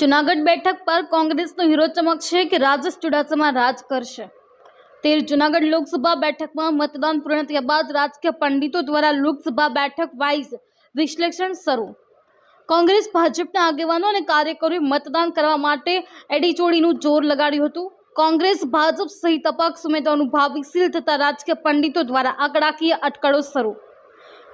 જુનાગઢ બેઠક પર કોંગ્રેસનો હીરો ચમકશે કે રાજેશ ચુડાસમા રાજ કરશે. તેર જુનાગઢ લોકસભા બેઠકમાં મતદાન પૂર્ણ થયા બાદ રાજકીય પંડિતો દ્વારા લોકસભા બેઠક વાઇઝ વિશ્લેષણ શરૂ. કોંગ્રેસ ભાજપના આગેવાનો અને કાર્યકરોએ મતદાન કરવા માટે એડીચોડીનું જોર લગાડ્યું હતું. કોંગ્રેસ ભાજપ સહિત અપક્ષ ઉમેદવારનું ભાવિ સીલ થતાં રાજકીય પંડિતો દ્વારા આંકડાકીય અટકળો શરૂ.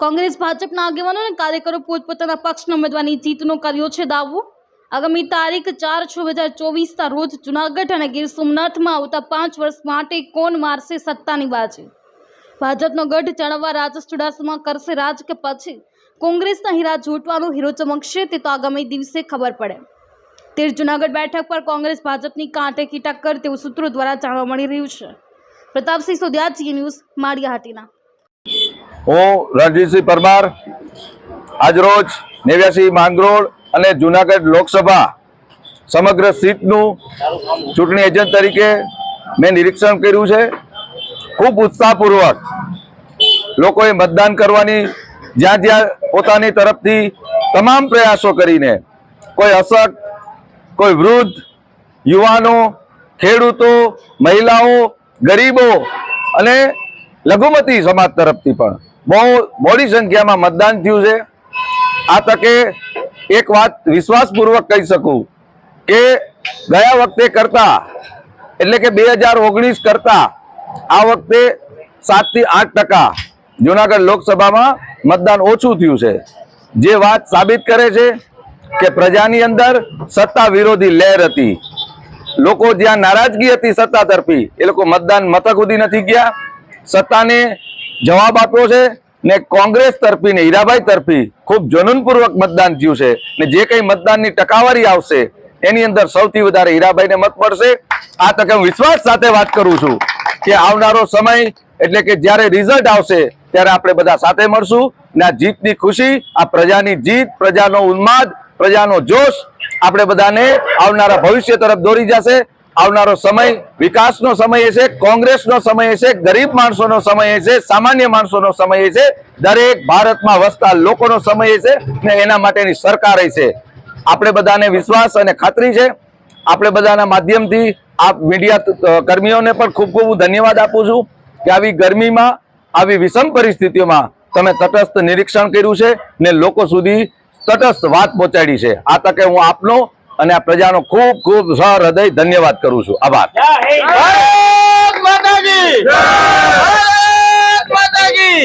કોંગ્રેસ ભાજપના આગેવાનો અને કાર્યકરો પોતપોતાના પક્ષના ઉમેદવારની જીતનો કર્યો છે દાવો. આગામી તારીખ ચાર છ હજાર ચોવીસના રોજ જુનાગઢ અને ગીર સોમનાથમાં આવતા પાંચ વર્ષ માટે કોણ મારશે સત્તાની બાજી? ભાજપનો ગઢ ચણવવા રાજેશ ચુડાસમા કરશે રાજ કે પછી? કોંગ્રેસના હીરા જોટવાનો હીરો ચમકશે તે તો આગામી દિવસે ખબર પડે. તેર જૂનાગઢ બેઠક પર કોંગ્રેસ ભાજપની કાંટેકી ટક્કર તેવું સૂત્રો દ્વારા જાણવા મળી રહ્યું છે. પ્રતાપસિંહ સોદિયા જી ન્યૂઝ માળિયાહાટીના. હું રણજીતસિંહ પરમાર, આજરોજ નેવ્યાસી માંગરોળ અને જુનાગઢ લોકસભા સમગ્ર સીટનું ચૂંટણી એજન્ટ તરીકે મેં નિરીક્ષણ કર્યું છે. ખૂબ ઉત્સાહપૂર્વક લોકોએ મતદાન કરવાની જ્યાં જ્યાં પોતાની તરફથી તમામ પ્રયાસો કરીને કોઈ અશક્ત, કોઈ વૃદ્ધ, યુવાનો, ખેડૂતો, મહિલાઓ, ગરીબો અને લઘુમતી સમાજ તરફથી પણ બહુ મોડી સંખ્યામાં મતદાન થયું છે. આ તકે એક વાત વિશ્વાસપૂર્વક કહી શકું કે ગયા વખતે કરતા, એટલે કે બે હજાર ઓગણીસ કરતા, આ વખતે સાતથી આઠ ટકા જુનાગઢ લોકસભામાં મતદાન ઓછું થયું છે. જે વાત સાબિત કરે છે કે પ્રજાની અંદર સત્તા વિરોધી લહેર હતી. લોકો જ્યાં નારાજગી હતી સત્તા તરફી, એ લોકો મતદાન મથક સુધી નથી ગયા. સત્તાને જવાબ આપ્યો છે ને કોંગ્રેસ તરફી ને હીરાભાઈ તરફી ખૂબ જનૂનપૂર્વક મતદાન થયું છે ને જે કંઈ મતદાનની ટકાવારી આવશે, એની અંદર સૌથી વધારે હીરાભાઈને મત મળશે. આ તકે હું વિશ્વાસ સાથે વાત કરું છું કે આવનારો સમય, એટલે કે જ્યારે રિઝલ્ટ આવશે, ત્યારે આપણે બધા સાથે મળશું ને આ જીતની ખુશી, આ પ્રજાની જીત, પ્રજાનો ઉન્માદ, પ્રજાનો જોશ, આપણે બધાને આવનારા ભવિષ્ય તરફ દોરી જશે. આવનારો સમય વિકાસનો સમય છે કોંગ્રેસનો સમય છે ગરીબ માણસોનો સમય છે સામાન્ય માણસોનો સમય છે દરેક ભારતમાં વસતા લોકોનો સમય છે ને એના માટેની સરકાર છે આપણે બધાને વિશ્વાસ અને ખાતરી છે. આપણે બધાના માધ્યમથી આ મીડિયા કર્મીઓને પણ ખૂબ ખૂબ ધન્યવાદ આપું છું કે આવી ગરમીમાં, આવી વિષમ પરિસ્થિતિઓમાં તમે તટસ્થ નિરીક્ષણ કર્યું છે ને લોકો સુધી તટસ્થ વાત પહોંચાડી છે. આ તકે હું આપનો અને આ પ્રજાનો ખૂબ ખૂબ સહૃદય ધન્યવાદ કરું છું. આભાર. માતાજી માતા કી ભારત માતા કી